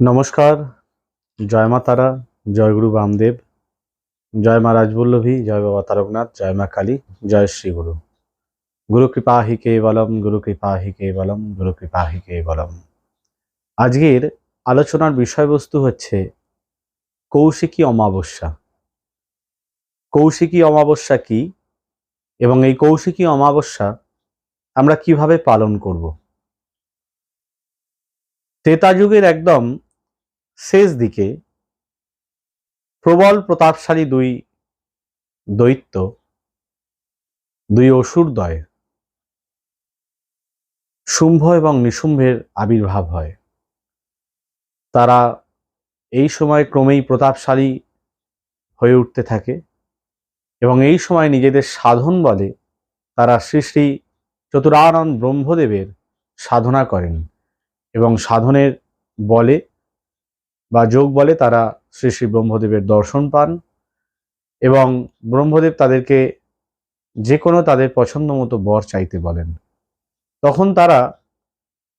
নমস্কার, জয় মা তারা, জয় গুরু বামদেব, জয় মা রাজবল্লভী, জয় বাবা তারকনাথ, জয় মা কালী, জয় শ্রী গুরু। গুরু কৃপা হি কেবলম গুরু কৃপা হি কেবলম গুরু কৃপা হি কে বলম। আজকের আলোচনার বিষয়বস্তু হচ্ছে কৌশিকী অমাবস্যা। কৌশিকী অমাবস্যা কি এবং এই কৌশিকী অমাবস্যা আমরা কীভাবে পালন করব? ত্রেতা যুগের একদম শেষ দিকে প্রবল প্রতাপশালী দুই দৈত্য, দুই অসুরদ্বয় শুম্ভ এবং নিশুম্ভের আবির্ভাব হয়। তারা এই সময় ক্রমেই প্রতাপশালী হয়ে উঠতে থাকে এবং এই সময় নিজেদের সাধন বলে তারা শ্রী শ্রী চতুরানন্দ ব্রহ্মদেবের সাধনা করেন এবং সাধনের বলে বা যোগ বলে তারা শ্রী শ্রী ব্রহ্মদেবের দর্শন পান এবং ব্রহ্মদেব তাদেরকে যে কোনো তাদের পছন্দ মতো বর চাইতে বলেন। তখন তারা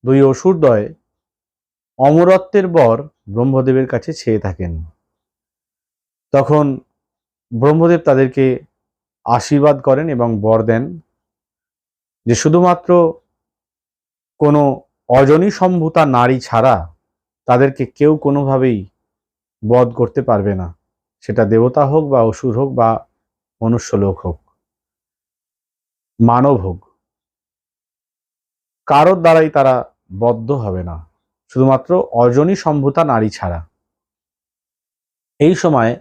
দুই অসুরদয় অমরত্বের বর ব্রহ্মদেবের কাছে ছেয়ে থাকেন। তখন ব্রহ্মদেব তাদেরকে আশীর্বাদ করেন এবং বর দেন যে শুধুমাত্র কোনো অজনী সম্ভূতা নারী ছাড়া তাদেরকে কেউ কোনোভাবেই বধ করতে পারবে না। সেটা দেবতা হোক বা অসুর হোক বা মনুষ্য লোক হোক। মানব হোক। কারোর দ্বারাই তারা বদ্ধ হবে না। শুধুমাত্র অজনী সম্ভূতা নারী ছাড়া। এই সময়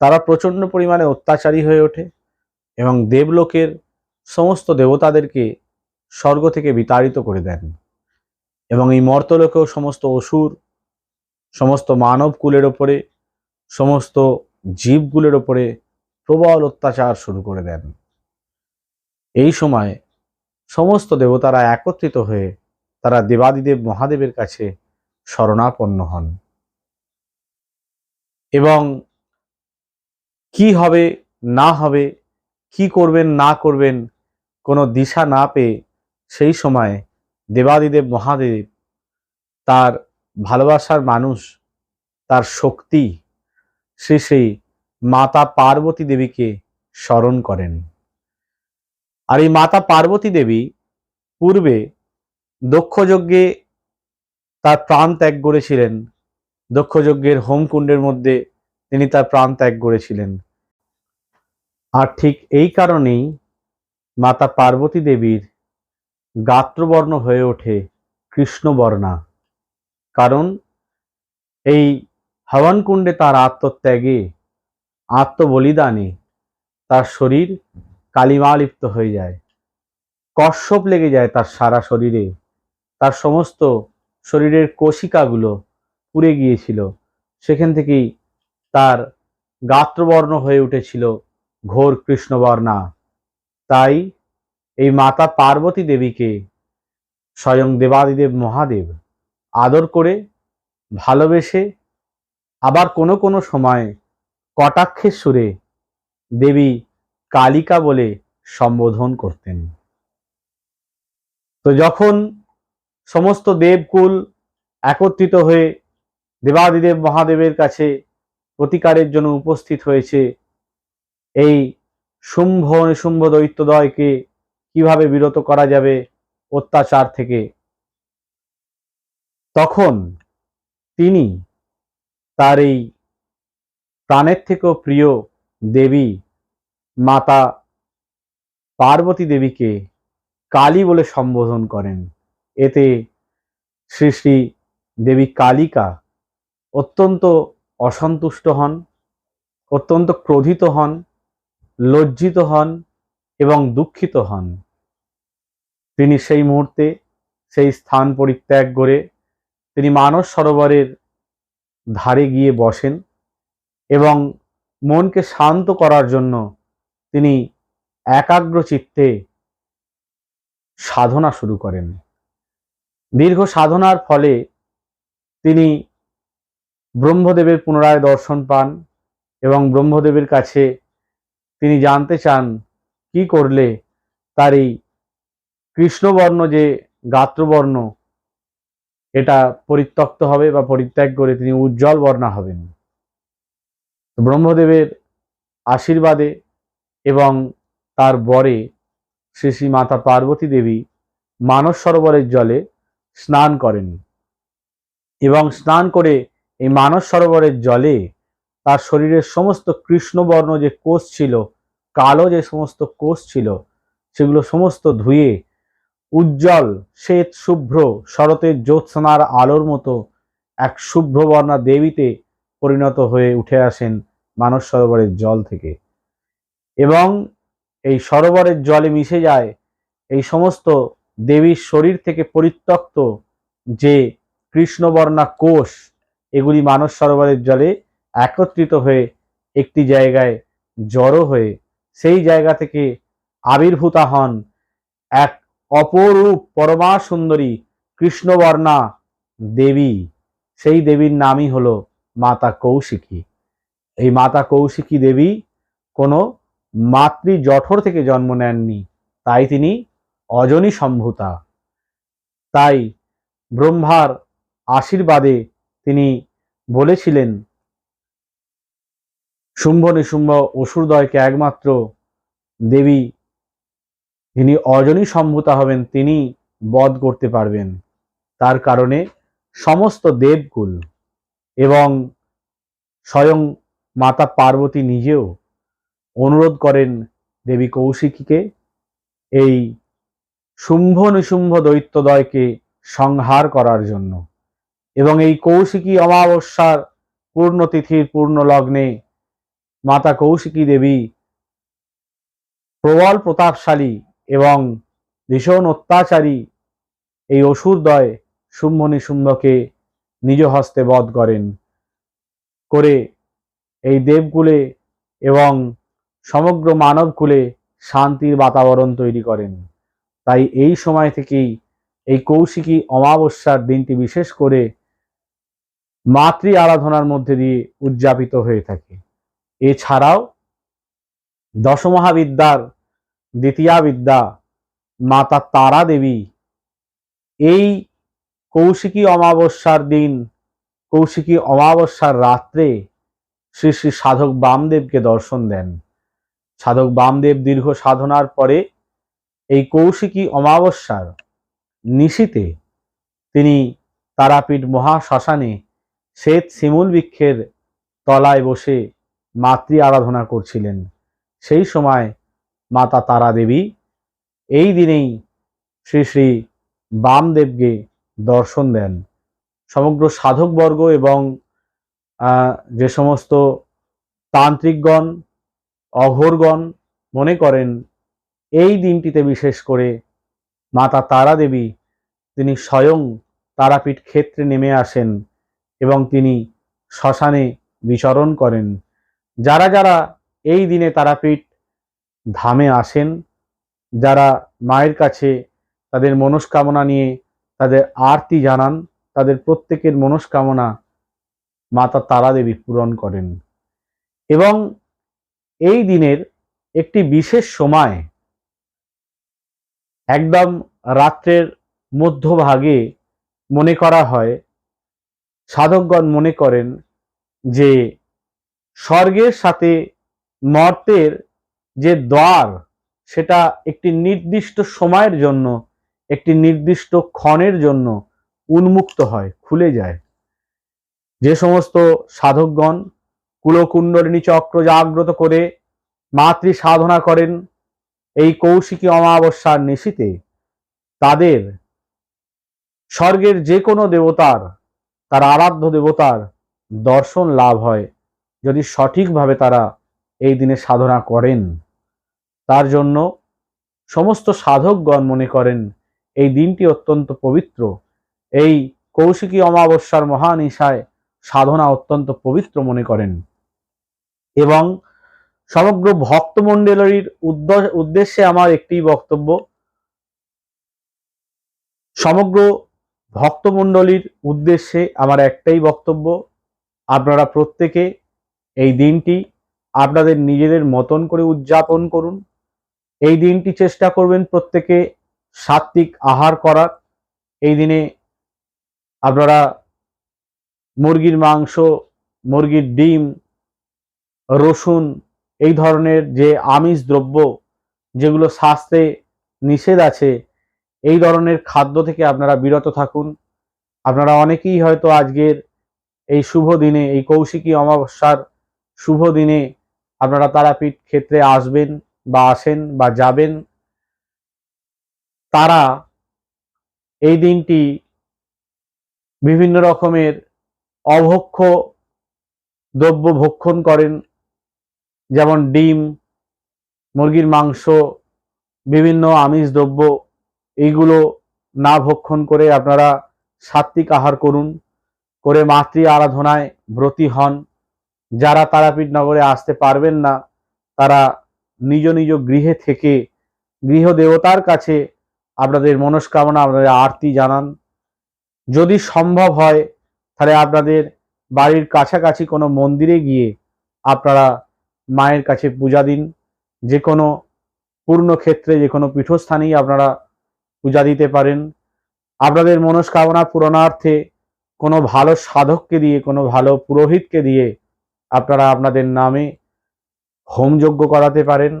তারা প্রচণ্ড পরিমাণে অত্যাচারী হয়ে ওঠে এবং দেবলোকের সমস্ত দেবতাদেরকে স্বর্গ থেকে বিতাড়িত করে দেন। এবং এই মর্তলোকেও সমস্ত অসুর, সমস্ত মানব কুলের ওপরে, সমস্ত জীবগুলোর ওপরে প্রবল অত্যাচার শুরু করে দেন। এই সময় সমস্ত দেবতারা একত্রিত হয়ে তারা দেবাদিদেব মহাদেবের কাছে শরণাপন্ন হন। এবং কি হবে, না হবে, কি করবেন, না করবেন কোনো দিশা না পেয়ে সেই সময় দেবাদিদেব মহাদেব, তার ভালোবাসার মানুষ, তার শক্তি শ্রী শ্রী মাতা পার্বতী দেবীকে স্মরণ করেন। আর এই মাতা পার্বতী দেবী পূর্বে দক্ষযজ্ঞে তার প্রাণ ত্যাগ করেছিলেন। দক্ষযজ্ঞের হোমকুণ্ডের মধ্যে তিনি তার প্রাণ ত্যাগ করেছিলেন। আর ঠিক এই কারণেই মাতা পার্বতী দেবীর গাত্রবর্ণ হয়ে ওঠে কৃষ্ণবর্ণা। কারণ এই হবনকুণ্ডে তার আত্মত্যাগে, আত্মবলিদানে তার শরীর কালিমালিপ্ত হয়ে যায়। কশ্যপ লেগে যায় তার সারা শরীরে। তার সমস্ত শরীরের কোশিকাগুলো পুড়ে গিয়েছিল। সেখান থেকেই তার গাত্রবর্ণ হয়ে উঠেছিল ঘোর কৃষ্ণবর্ণা। তাই এই মাতা পার্বতী দেবীকে স্বয়ং দেবাদিদেব মহাদেব আদর করে, ভালোবেসে আবার কোনো কোনো সময় কটাক্ষের সুরে দেবী কালিকা বলে সম্বোধন করতেন। তো যখন সমস্ত দেবকুল একত্রিত হয়ে দেবাদিদেব মহাদেবের কাছে প্রতিকারের জন্য উপস্থিত হয়েছে, এই শুম্ভ নিশুম্ভ দৈত্যদয়কে কীভাবে বিরত করা যাবে অত্যাচার থেকে? তখন তিনি তার এই প্রাণের থেকেও প্রিয় দেবী মাতা পার্বতী দেবীকে কালী বলে সম্বোধন করেন। এতে শ্রী শ্রী দেবী কালিকা অত্যন্ত অসন্তুষ্ট হন, অত্যন্ত ক্রোধিত হন, লজ্জিত হন এবং দুঃখিত হন। তিনি সেই মুহূর্তে সেই স্থান পরিত্যাগ করে তিনি মানস সরোবরের ধারে গিয়ে বসেন এবং মনকে শান্ত করার জন্য তিনি একাগ্র চিত্তে সাধনা শুরু করেন। দীর্ঘ সাধনার ফলে তিনি ব্রহ্মদেবের পুনরায় দর্শন পান এবং ব্রহ্মদেবের কাছে তিনি জানতে চান, কি করলে তার এই কৃষ্ণবর্ণ যে গাত্রবর্ণ, এটা পরিত্যক্ত হবে বা পরিত্যাগ করে তিনি উজ্জ্বল বর্ণা হবেন। ব্রহ্মদেবের আশীর্বাদে এবং তার বরে শ্রী মাতা পার্বতী দেবী মানস সরোবরের জলে স্নান করেন এবং স্নান করে এই মানস সরোবরের জলে তার শরীরের সমস্ত কৃষ্ণবর্ণ যে কোষ ছিল, কালো যে সমস্ত কোষ ছিল, সেগুলো সমস্ত ধুয়ে উজ্জ্বল, শ্বেত, শুভ্র শরতের জ্যোৎস্নার আলোর মতো এক শুভ্রবর্ণা দেবীতে পরিণত হয়ে উঠে আসেন মানস সরোবরের জল থেকে। এবং এই সরোবরের জলে মিশে যায় এই সমস্ত দেবীর শরীর থেকে পরিত্যক্ত যে কৃষ্ণবর্ণা কোষ, এগুলি মানস সরোবরের জলে একত্রিত হয়ে একটি জায়গায় জড়ো হয়ে সেই জায়গা থেকে আবির্ভূতা হন এক অপরূপ পরমা সুন্দরী কৃষ্ণবর্ণা দেবী। সেই দেবীর নামই হলো মাতা কৌশিকী। এই মাতা কৌশিকী দেবী কোনো মাতৃ জঠর থেকে জন্ম নেননি, তাই তিনি অজনী সম্ভূতা। তাই ব্রহ্মার আশীর্বাদে তিনি বলেছিলেন, শুম্ভ নিশুম্ভ অসুরদয়কে একমাত্র দেবী যিনি অজনী সম্ভূতা হবেন, তিনি বধ করতে পারবেন। তার কারণে সমস্ত দেবকুল এবং স্বয়ং মাতা পার্বতী নিজেও অনুরোধ করেন দেবী কৌশিকীকে, এই শুম্ভ নিশুম্ভ দৈত্যদয়কে সংহার করার জন্য। এবং এই কৌশিকী অমাবস্যার পূর্ণতিথির পূর্ণ লগ্নে মাতা কৌশিকী দেবী প্রবল প্রতাপশালী এবং ভীষণ অত্যাচারী এই অসুরদয় শুম্ভ নিশুম্ভকে নিজ হস্তে বধ করেন। করে এই দেবকুলে এবং সমগ্র মানবকুলে শান্তির বাতাবরণ তৈরি করেন। তাই এই সময় থেকেই এই কৌশিকী অমাবস্যার দিনটি বিশেষ করে মাতৃ আরাধনার মধ্যে দিয়ে উদযাপিত হয়ে থাকে। এছাড়াও দশমহাবিদ্যার দ্বিতীয়া বিদ্যা, মাতা তারা দেবী। এই কৌশিকী অমাবস্যার দিন, কৌশিকী অমাবস্যার রাত্রে শ্রী শ্রী সাধক বামদেবকে দর্শন দেন। সাধক বামদেব দীর্ঘ সাধনার পরে এই কৌশিকী অমাবস্যার নিশীতে তিনি তারাপীঠ মহাশ্মশানে শ্বেত শিমুল বৃক্ষের তলায় বসে মাতৃ আরাধনা করছিলেন। সেই সময় মাতা তারা দেবী। এই দিনেই শ্রী শ্রী বামদেবকে দর্শন দেন। সমগ্র সাধকবর্গ এবং যে সমস্ত তান্ত্রিকগণ, অঘোরগণ মনে করেন, এই দিনটিতে বিশেষ করে মাতা তারা দেবী, তিনি স্বয়ং তারাপীঠ ক্ষেত্রে নেমে আসেন এবং তিনি শ্মশানে বিচরণ করেন। যারা যারা এই দিনে তারাপীঠ ধামে আসেন। যারা মায়ের কাছে তাদের মনস্কামনা নিয়ে তাদের আরতি জানান, তাদের প্রত্যেকের মনস্কামনা মাতা তারা দেবী পূরণ করেন। এবং এই দিনের একটি বিশেষ সময় একদম রাত্রের মধ্যভাগে মনে করা হয়, সাধকগণ মনে করেন যে স্বর্গের সাথে মর্তের যে দ্বার, সেটা একটি নির্দিষ্ট সময়ের জন্য, একটি নির্দিষ্ট ক্ষণের জন্য উন্মুক্ত হয়, খুলে যায়। যে সমস্ত সাধকগণ কুলকুণ্ডলিনী চক্র জাগ্রত করে মাতৃ সাধনা করেন এই কৌশিকী অমাবস্যার নিশিতে তাদের স্বর্গের যে কোনো দেবতার, তার আরাধ্য দেবতার দর্শন লাভ হয়, যদি সঠিকভাবে তারা এই দিনে সাধনা করেন। তার জন্য সমস্ত সাধকগণ মনে করেন, এই দিনটি অত্যন্ত পবিত্র। এই কৌশিকী অমাবস্যার মহানিশায় সাধনা অত্যন্ত পবিত্র মনে করেন। এবং সমগ্র ভক্তমণ্ডলীর উদ্দেশ্যে আমার একটি বক্তব্য, সমগ্র ভক্তমণ্ডলীর উদ্দেশ্যে আমার একটাই বক্তব্য, আপনারা প্রত্যেকে এই দিনটি আপনাদের নিজেদের মতন করে উদযাপন করুন। এই দিনটি চেষ্টা করবেন প্রত্যেকে সাত্বিক আহার করার। এই দিনে আপনারা মুরগির মাংস, মুরগির ডিম, রসুন, এই ধরনের যে আমিষ দ্রব্য যেগুলো স্বাস্থ্যে নিষেধ আছে, এই ধরনের খাদ্য থেকে আপনারা বিরত থাকুন। আপনারা অনেকেই হয়তো আজকের এই শুভ দিনে, এই কৌশিকী অমাবস্যার শুভ দিনে আপনারা তারাপীঠ ক্ষেত্রে আসবেন। বা আসেন বা যাবেন, তারা এই দিনটি বিভিন্ন রকমের অভক্ষ দ্রব্য ভক্ষণ করেন, যেমন ডিম, মুরগির মাংস, বিভিন্ন আমিষ দ্রব্য এইগুলো না ভক্ষণ করে আপনারা সাত্বিক আহার করুন, করে মাতৃ আরাধনায় ব্রতী হন। যারা তারাপীঠ নগরে আসতে পারবেন না, তারা নিজ নিজ গৃহে থেকে গৃহ দেবতার কাছে আপনাদের মনস্কামনা, আপনাদের আরতি জানান। যদি সম্ভব হয়, তাহলে আপনাদের বাড়ির কাছাকাছি কোনো মন্দিরে গিয়ে আপনারা মায়ের কাছে পূজা দিন। যে কোনো পূর্ণ ক্ষেত্রে, যে কোনো পীঠস্থানেই আপনারা পূজা দিতে পারেন। আপনাদের মনস্কামনা পূরণার্থে কোনো ভালো সাধককে দিয়ে, কোনো ভালো পুরোহিতকে দিয়ে আপনারা আপনাদের নামে হোমযজ্ঞ করাতে পারেন,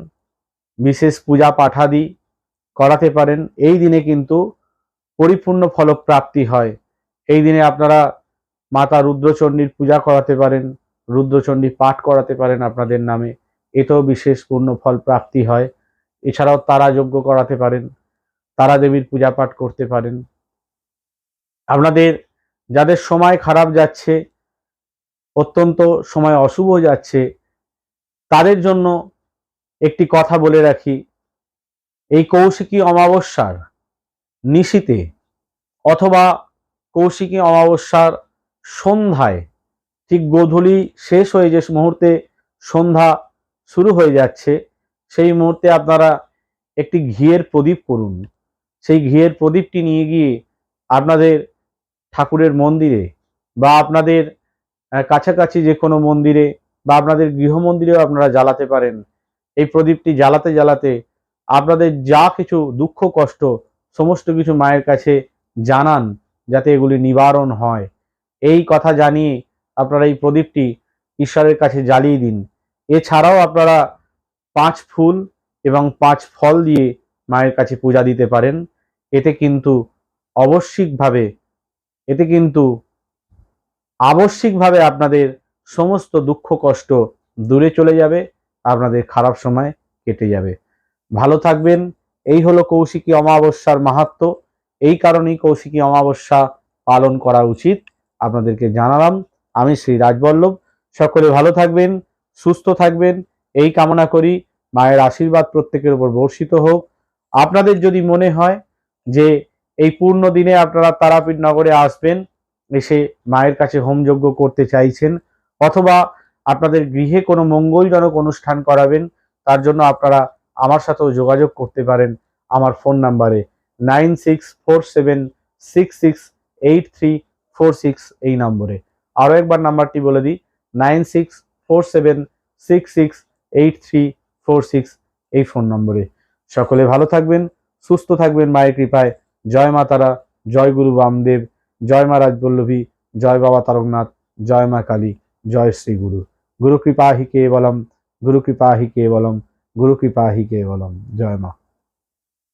বিশেষ পূজা পাঠাদি করাতে পারেন, এই দিনে কিন্তু পরিপূর্ণ ফলপ্রাপ্তি হয়। এই দিনে আপনারা মাতা রুদ্রচণ্ডীর পূজা করাতে পারেন, রুদ্রচণ্ডী পাঠ করাতে পারেন আপনাদের নামে, এতেও বিশেষ পূর্ণ ফল প্রাপ্তি হয়। এছাড়াও তারা যজ্ঞ করাতে পারেন, তারা দেবীর পূজা পাঠ করতে পারেন। আপনাদের যাদের সময় খারাপ যাচ্ছে, অত্যন্ত সময় অশুভ যাচ্ছে তাদের জন্য একটি কথা বলে রাখি। এই কৌশিকী অমাবস্যার নিশীতে অথবা কৌশিকী অমাবস্যার সন্ধ্যায় ঠিক গোধূলি শেষ হয়ে যে মুহূর্তে সন্ধ্যা শুরু হয়ে যাচ্ছে, সেই মুহূর্তে আপনারা একটি ঘিয়ের প্রদীপ করুন। সেই ঘিয়ের প্রদীপটি নিয়ে গিয়ে আপনাদের ঠাকুরের মন্দিরে বা আপনাদের কাছাকাছি যে কোনো মন্দিরে বা আপনাদের গৃহমন্দিরেও আপনারা জ্বালাতে পারেন। এই প্রদীপটি জ্বালাতে জ্বালাতে আপনাদের যা কিছু দুঃখ, কষ্ট, সমস্ত কিছু মায়ের কাছে জানান যাতে এগুলি নিবারণ হয়। এই কথা জানিয়ে আপনারা এই প্রদীপটি ঈশ্বরের কাছে জ্বালিয়ে দিন। এছাড়াও আপনারা পাঁচ ফুল এবং পাঁচ ফল দিয়ে মায়ের কাছে পূজা দিতে পারেন। এতে কিন্তু অবশ্যিকভাবে, এতে কিন্তু আবশ্যিকভাবে আপনাদের সমস্ত দুঃখ, কষ্ট দূরে চলে যাবে, আপনাদের খারাপ সময় কেটে যাবে। ভালো থাকবেন। এই হলো কৌশিকী অমাবস্যার মাহাত্ম। এই কারণেই কৌশিকী অমাবস্যা পালন করা উচিত। আপনাদেরকে জানালাম, আমি শ্রী রাজবল্লভ। সকলে ভালো থাকবেন, সুস্থ থাকবেন। এই কামনা করি, মায়ের আশীর্বাদ প্রত্যেকের উপর বর্ষিত হোক। আপনাদের যদি মনে হয় যে এই পূর্ণ দিনে আপনারা তারাপীঠ নগরে আসবেন, এসে মায়ের কাছে হোমযজ্ঞ করতে চাইছেন অথবা আপনাদের গৃহে কোনো মঙ্গলজনক অনুষ্ঠান করাবেন, তার জন্য আপনারা আমার সাথেও যোগাযোগ করতে পারেন আমার ফোন নাম্বারে nine six four seven six six eight three four six এই নম্বরে। আরও একবার নাম্বারটি বলে দিই, nine six four seven six six eight three four six এই ফোন নম্বরে। সকলে ভালো থাকবেন, সুস্থ থাকবেন, মায়ের কৃপায়। জয় মা তারা, জয় গুরু বামদেব, জয় মা রাজবল্লভী, জয় বাবা তারকনাথ, জয় মা কালী। জয় শ্রী গুরু। গুরু কৃপা হি কেবলম, গুরু কৃপা হি কেবলম, গুরু কৃপা হি কেবলম। জয় মা।